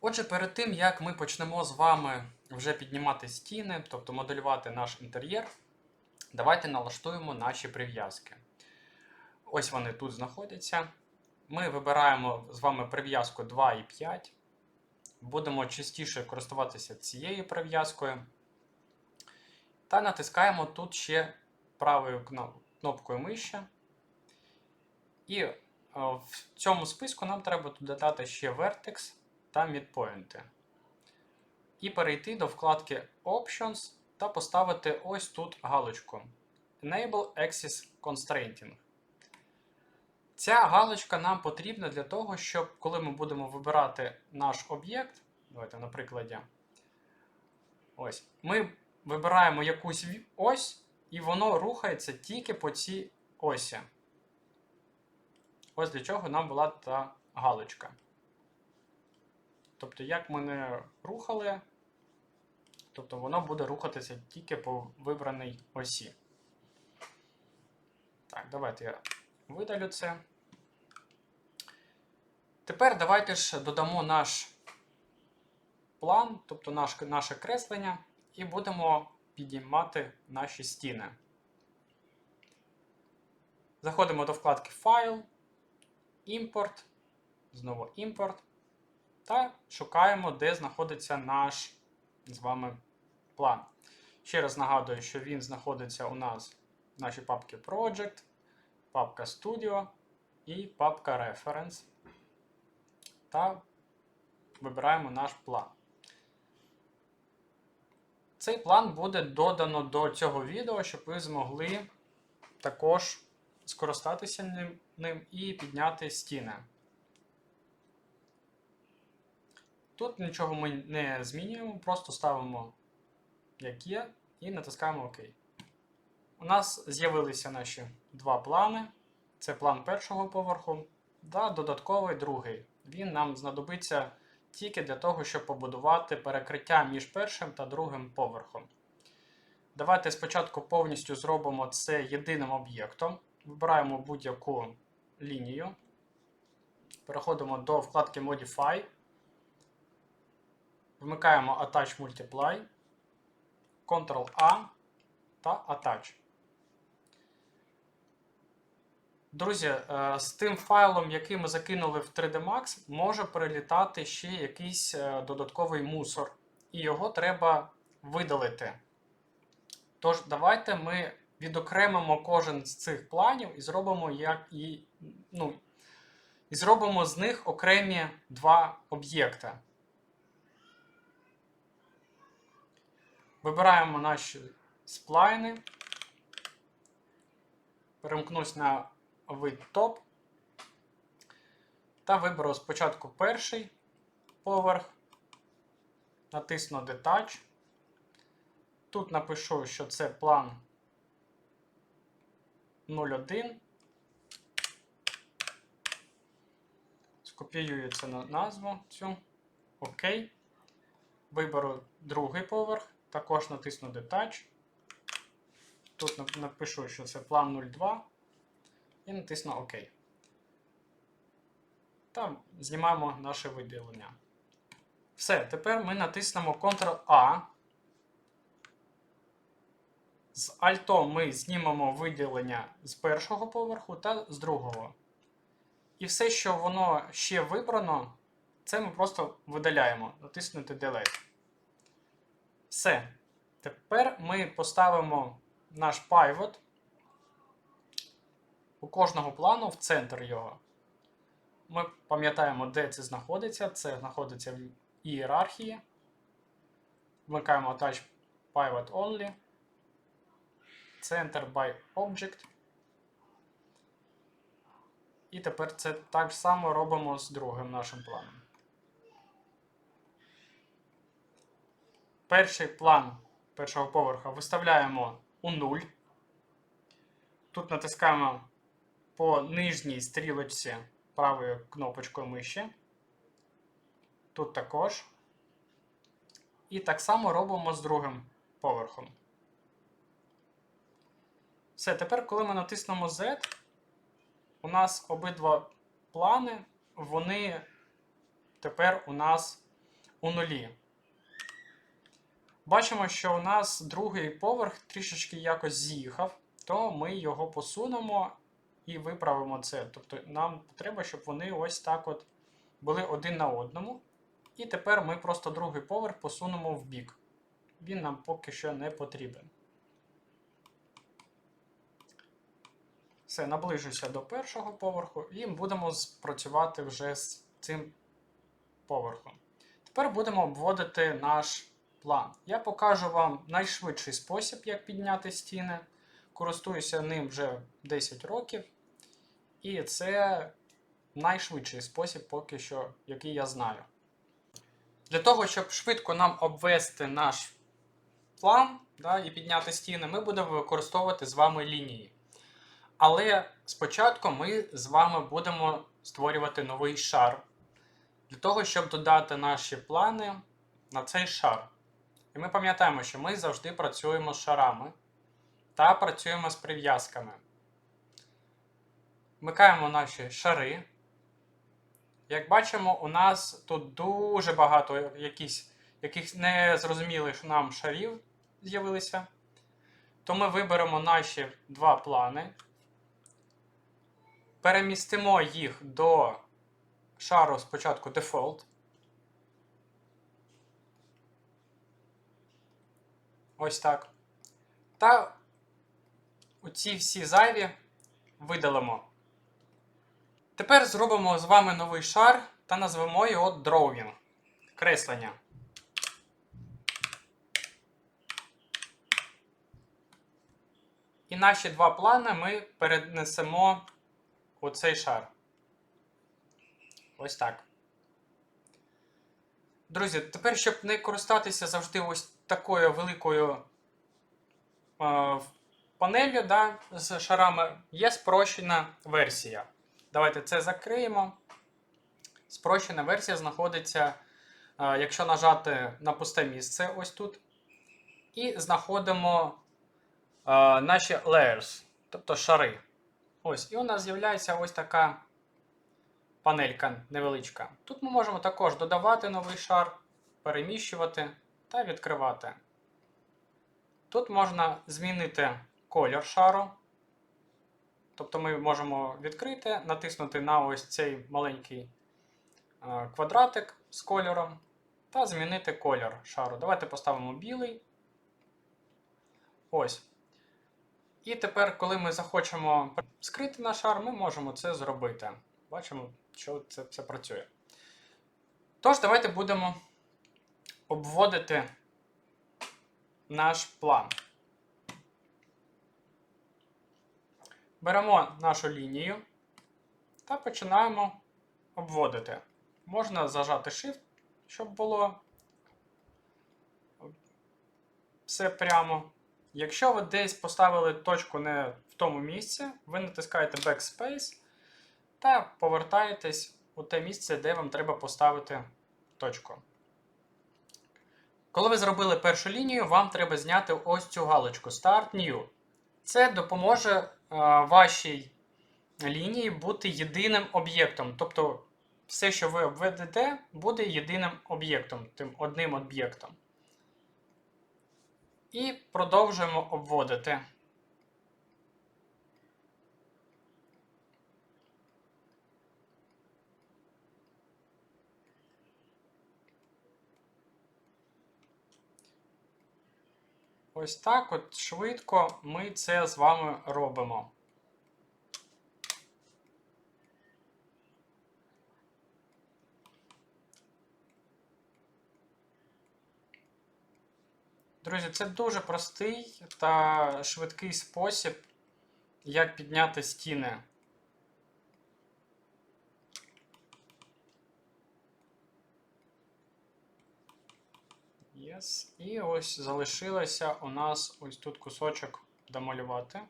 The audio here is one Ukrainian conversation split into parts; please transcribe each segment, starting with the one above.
Отже, перед тим як ми почнемо з вами вже піднімати стіни, тобто моделювати наш інтер'єр, давайте налаштуємо наші прив'язки. Ось вони тут знаходяться. Ми вибираємо з вами прив'язку 2 і 5. Будемо частіше користуватися цією прив'язкою. Та натискаємо тут ще правою кнопкою миші. І е, в цьому списку нам треба додати ще Vertex та Midpoint. І перейти до вкладки Options та поставити ось тут галочку Enable Axis Constraining. Ця галочка нам потрібна для того, щоб коли ми будемо вибирати наш об'єкт, давайте на прикладі, ось, ми вибираємо якусь ось, і воно рухається тільки по цій осі. Ось для чого нам була та галочка. Тобто, як ми не рухали, тобто воно буде рухатися тільки по вибраній осі. Так, давайте я видалю це. Тепер давайте ж додамо наш план, тобто наш, наше креслення, і будемо підіймати наші стіни. Заходимо до вкладки Файл, Імпорт, знову імпорт. Та шукаємо, де знаходиться наш з вами план. Ще раз нагадую, що він знаходиться у нас в нашій папці Project, папка Studio і папка Reference. Та вибираємо наш план. Цей план буде додано до цього відео, щоб ви змогли також скористатися ним, і підняти стіни. Тут нічого ми не змінюємо, просто ставимо як є і натискаємо ОК. У нас з'явилися наші два плани. Це план першого поверху та додатковий другий. Він нам знадобиться тільки для того, щоб побудувати перекриття між першим та другим поверхом. Давайте спочатку повністю зробимо це єдиним об'єктом. Вибираємо будь-яку лінію. Переходимо до вкладки Modify. Вмикаємо Attach Multiply, Ctrl-A та Attach. Друзі, е, з тим файлом, який ми закинули в 3D Max, може перелітати ще якийсь е, додатковий мусор, і його треба видалити. Тож, давайте ми відокремимо кожен з цих планів і зробимо як і, ну, і зробимо з них окремі два об'єкти. Вибираємо наші сплайни. Перемкнусь на вид топ. Та виберу спочатку перший поверх. Натисну Detach. Тут напишу, що це план 01. Скопіюю це на назву цю. ОК. Виберу другий поверх. Також натисну Detach. Тут напишу, що це план 02. І натисну ОК. Та знімаємо наше виділення. Все, тепер ми натиснемо Ctrl-A. З Alt ми знімемо виділення з першого поверху та з другого. І все, що воно ще вибрано, це ми просто видаляємо. Натиснути Delete. Все. Тепер ми поставимо наш pivot у кожного плану в центр його. Ми пам'ятаємо, де це знаходиться. Це знаходиться в ієрархії. Вмикаємо Attach Pivot Only. Center by Object. І тепер це так само робимо з другим нашим планом. Перший план першого поверха виставляємо у 0. Тут натискаємо по нижній стрілочці правою кнопочкою миші. Тут також. І так само робимо з другим поверхом. Все, тепер, коли ми натиснемо Z, у нас обидва плани, вони тепер у нас у нулі. Бачимо, що у нас другий поверх трішечки якось з'їхав, то ми його посунемо і виправимо це. Тобто нам треба, щоб вони ось так от були один на одному. І тепер ми просто другий поверх посунемо в бік. Він нам поки що не потрібен. Все, наближуся до першого поверху і будемо працювати вже з цим поверхом. Тепер будемо обводити наш план. Я покажу вам найшвидший спосіб, як підняти стіни. Користуюся ним вже 10 років. І це найшвидший спосіб, поки що, який я знаю. Для того, щоб швидко нам обвести наш план да, і підняти стіни, ми будемо використовувати з вами лінії. Але спочатку ми з вами будемо створювати новий шар. Для того, щоб додати наші плани на цей шар. І ми пам'ятаємо, що ми завжди працюємо з шарами та працюємо з прив'язками. Вмикаємо наші шари. Як бачимо, у нас тут дуже багато якихось незрозумілих нам шарів з'явилися. То ми виберемо наші два плани, перемістимо їх до шару спочатку Default. Ось так. Та оці всі зайві видалимо. Тепер зробимо з вами новий шар та назвемо його Drawing. Креслення. І наші два плани ми перенесемо у цей шар. Ось так. Друзі, тепер, щоб не користатися завжди ось такою великою е, панелью да, з шарами, є спрощена версія. Давайте це закриємо. Спрощена версія знаходиться, е, якщо нажати на пусте місце, ось тут. І знаходимо е, наші layers, тобто шари. Ось, І у нас з'являється ось така панелька невеличка. Тут ми можемо також додавати новий шар, переміщувати та відкривати. Тут можна змінити колір шару. Тобто ми можемо відкрити, натиснути на ось цей маленький е, квадратик з кольором та змінити колір шару. Давайте поставимо білий. Ось. І тепер, коли ми захочемо скрити наш шар, ми можемо це зробити. Бачимо, що це все працює. Тож, давайте будемо обводити наш план. Беремо нашу лінію та починаємо обводити. Можна зажати Shift, щоб було все прямо. Якщо ви десь поставили точку не в тому місці, ви натискаєте Backspace та повертаєтесь у те місце, де вам треба поставити точку. Коли ви зробили першу лінію, вам треба зняти ось цю галочку Start New. Це допоможе е, вашій лінії бути єдиним об'єктом. Тобто, все, що ви обведете, буде єдиним об'єктом, тим одним об'єктом. І продовжуємо обводити. Ось так от швидко ми це з вами робимо. Друзі, це дуже простий та швидкий спосіб, як підняти стіни. Yes. І ось залишилося у нас ось тут кусочок домалювати.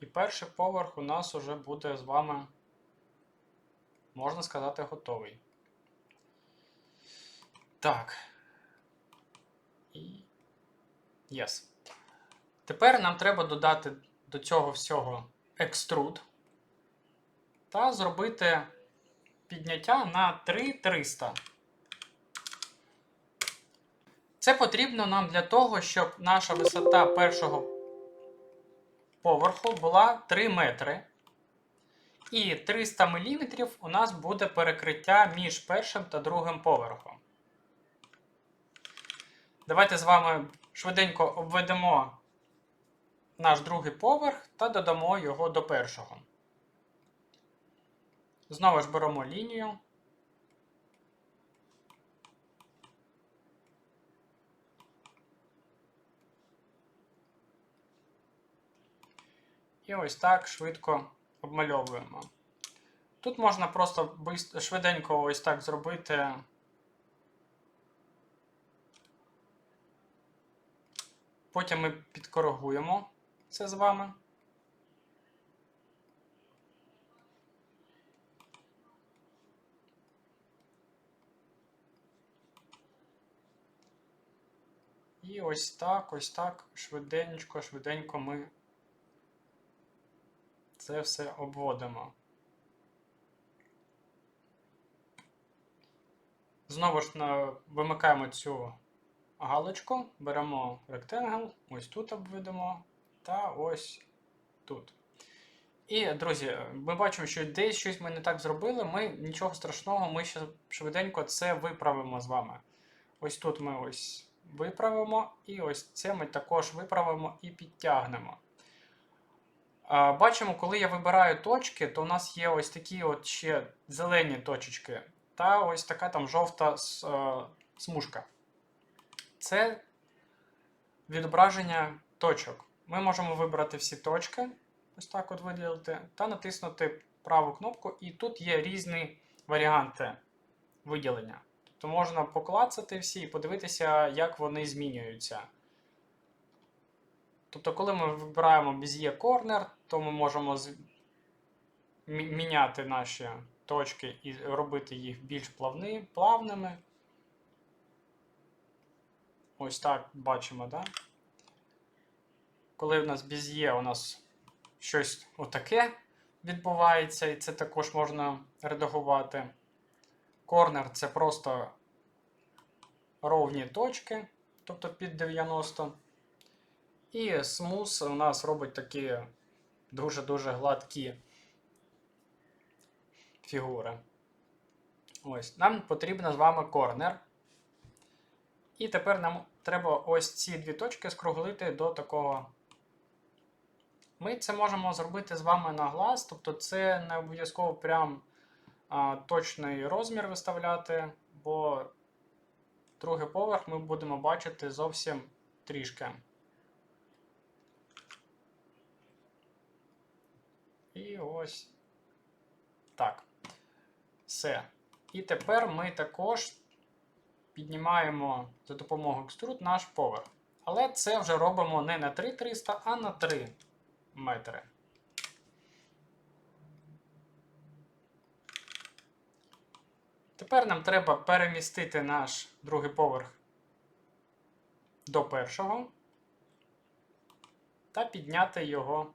І перший поверх у нас уже буде з вами, можна сказати, готовий. Так. І. Yes. Тепер нам треба додати до цього всього екструд та зробити підняття на 3300. Це потрібно нам для того, щоб наша висота першого поверху була 3 метри. І 300 мм у нас буде перекриття між першим та другим поверхом. Давайте з вами швиденько обведемо наш другий поверх та додамо його до першого. Знову ж беремо лінію. І ось так швидко обмальовуємо. Тут можна просто швиденько ось так зробити. Потім ми підкоригуємо це з вами. І ось так, ось так, швиденько, швиденько ми це все обводимо. Знову ж вимикаємо цю галочку, беремо ректангл, ось тут обведемо, та ось тут. І, друзі, ми бачимо, що десь щось ми не так зробили. Ми нічого страшного, ми ще швиденько це виправимо з вами. Ось тут ми ось виправимо, і ось це ми також виправимо і підтягнемо. Бачимо, коли я вибираю точки, то у нас є ось такі от ще зелені точечки, та ось така там жовта смужка. Це відображення точок. Ми можемо вибрати всі точки, ось так от виділити, та натиснути праву кнопку, і тут є різні варіанти виділення. Тобто можна поклацати всі і подивитися, як вони змінюються. Тобто, коли ми вибираємо Bezier Corner, то ми можемо з... міняти наші точки і робити їх більш плавни, плавними. Ось так бачимо, да? Коли у нас Bezier, у нас щось отаке відбувається, і це також можна редагувати. Корнер це просто ровні точки, тобто під 90. І смус у нас робить такі дуже-дуже гладкі фігури. Ось, нам потрібно з вами корнер. І тепер нам треба ось ці дві точки скруглити до такого. Ми це можемо зробити з вами на глаз, тобто це не обов'язково прям а, точний розмір виставляти, бо другий поверх ми будемо бачити зовсім трішки. І ось так. Все. І тепер ми також піднімаємо за допомогою екструд наш поверх. Але це вже робимо не на 3300, а на 3 метри. Тепер нам треба перемістити наш другий поверх до першого та підняти його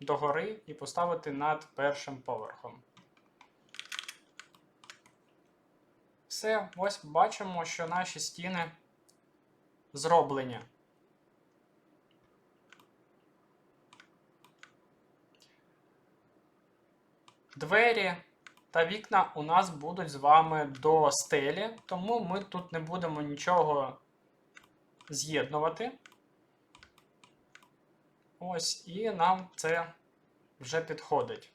догори і поставити над першим поверхом. Все, ось бачимо, що наші стіни зроблені. Двері та вікна у нас будуть з вами до стелі, тому ми тут не будемо нічого з'єднувати. Ось, і нам це вже підходить.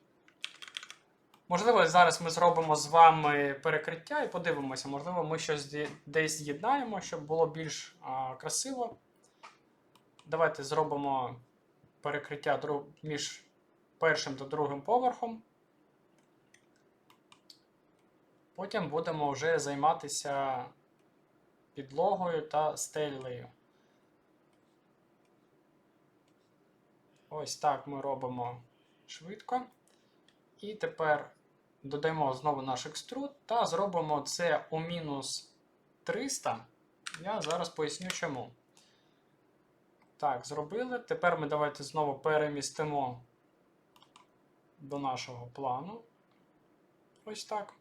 Можливо, зараз ми зробимо з вами перекриття і подивимося, можливо, ми щось десь з'єднаємо, щоб було більш а, красиво. Давайте зробимо перекриття між першим та другим поверхом. Потім будемо вже займатися підлогою та стелею. Ось так ми робимо швидко. І тепер додаємо знову наш екструд та зробимо це у мінус 300. Я зараз поясню чому. Так, зробили. Тепер ми давайте знову перемістимо до нашого плану. Ось так.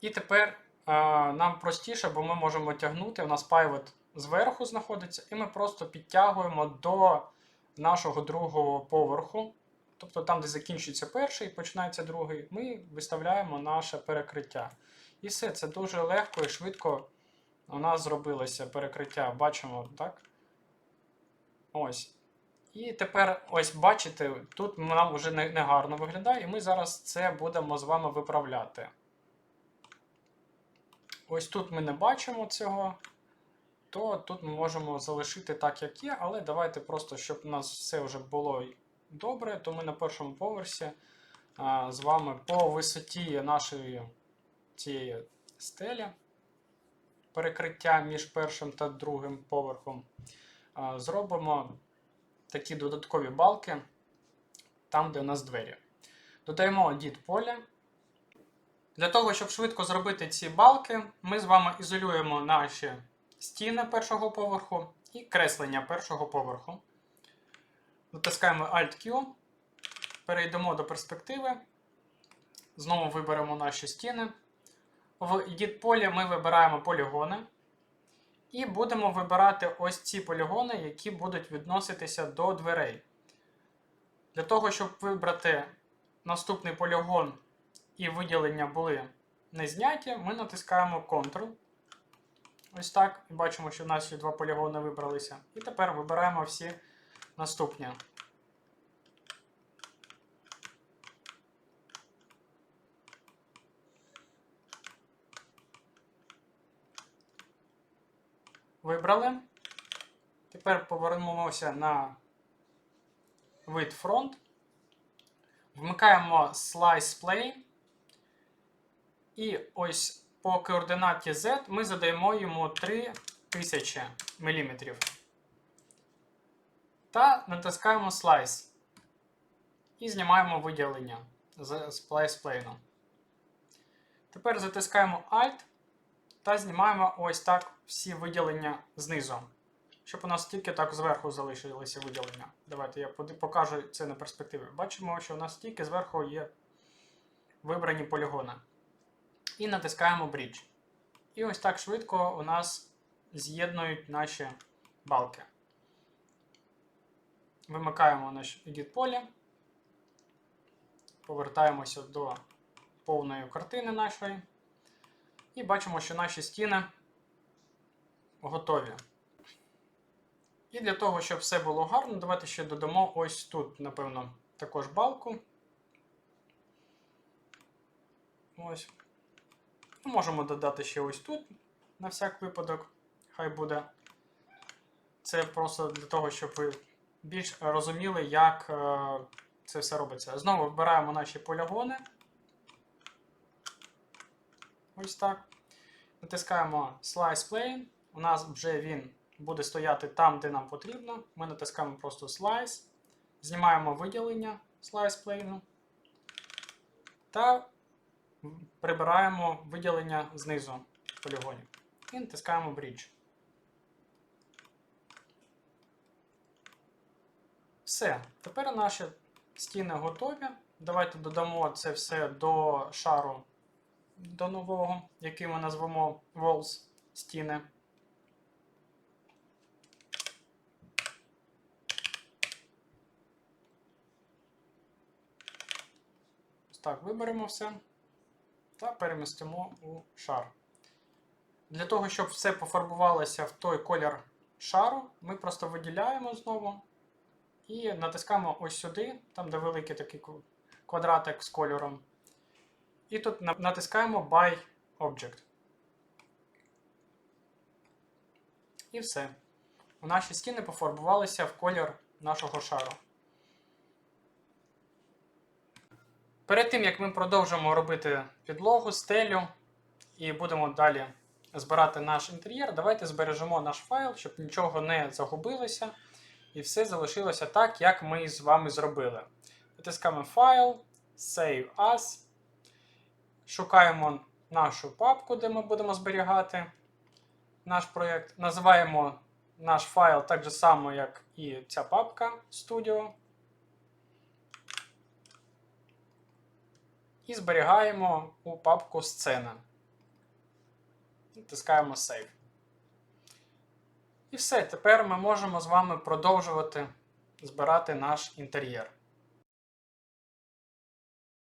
І тепер нам простіше, бо ми можемо тягнути. У нас pivot зверху знаходиться, і ми просто підтягуємо до нашого другого поверху. Тобто там, де закінчується перший і починається другий, ми виставляємо наше перекриття. І все, це дуже легко і швидко у нас зробилося перекриття. Бачимо, так? Ось. І тепер, ось бачите, тут нам вже не, гарно виглядає, і ми зараз це будемо з вами виправляти. Ось тут ми не бачимо цього, то тут ми можемо залишити так, як є, але давайте просто, щоб у нас все вже було добре, то ми на першому поверсі а, з вами по висоті нашої цієї стелі, перекриття між першим та другим поверхом, а, зробимо такі додаткові балки там, де у нас двері. Додаємо дід поля. Для того, щоб швидко зробити ці балки, ми з вами ізолюємо наші стіни першого поверху і креслення першого поверху. Натискаємо Alt-Q, перейдемо до перспективи. Знову виберемо наші стіни. В Edit полі ми вибираємо полігони. І будемо вибирати ось ці полігони, які будуть відноситися до дверей. Для того, щоб вибрати наступний полігон і виділення були не зняті, ми натискаємо Ctrl. Ось так. І бачимо, що в нас ще два полігони вибралися. І тепер вибираємо всі наступні. Вибрали. Тепер повернемося на вид фронт. Вмикаємо Slice Plane. І ось по координаті Z ми задаємо йому 3000 мм. Та натискаємо Slice. І знімаємо виділення з Splice Plane. Тепер затискаємо Alt та знімаємо ось так всі виділення знизу. Щоб у нас тільки так зверху залишилися виділення. Давайте я покажу це на перспективі. Бачимо, що у нас тільки зверху є вибрані полігони. І натискаємо Bridge. І ось так швидко у нас з'єднують наші балки. Вимикаємо наш edit поле. Повертаємося до повної картини нашої. І бачимо, що наші стіни готові. І для того, щоб все було гарно, давайте ще додамо ось тут, напевно, також балку. Ось. Можемо додати ще ось тут, на всяк випадок. Хай буде. Це просто для того, щоб ви більш розуміли, як е, це все робиться. Знову вибираємо наші полігони. Ось так. Натискаємо Slice Plane. У нас вже він буде стояти там, де нам потрібно. Ми натискаємо просто Slice. Знімаємо виділення Slice Plane. Та прибираємо виділення знизу полігонів. І натискаємо Bridge. Все. Тепер наші стіни готові. Давайте додамо це все до шару до нового, який ми назвемо Walls стіни. Так, виберемо все та перемістимо у шар. Для того, щоб все пофарбувалося в той колір шару, ми просто виділяємо знову і натискаємо ось сюди, там де великий такий квадратик з кольором. І тут натискаємо Buy Object. І все. Наші стіни пофарбувалися в колір нашого шару. Перед тим, як ми продовжимо робити підлогу, стелю і будемо далі збирати наш інтер'єр, давайте збережемо наш файл, щоб нічого не загубилося. І все залишилося так, як ми з вами зробили. Натискаємо файл, Save As. Шукаємо нашу папку, де ми будемо зберігати наш проєкт. Називаємо наш файл так же само, як і ця папка Studio. І зберігаємо у папку сцена. Натискаємо Save. І все, тепер ми можемо з вами продовжувати збирати наш інтер'єр.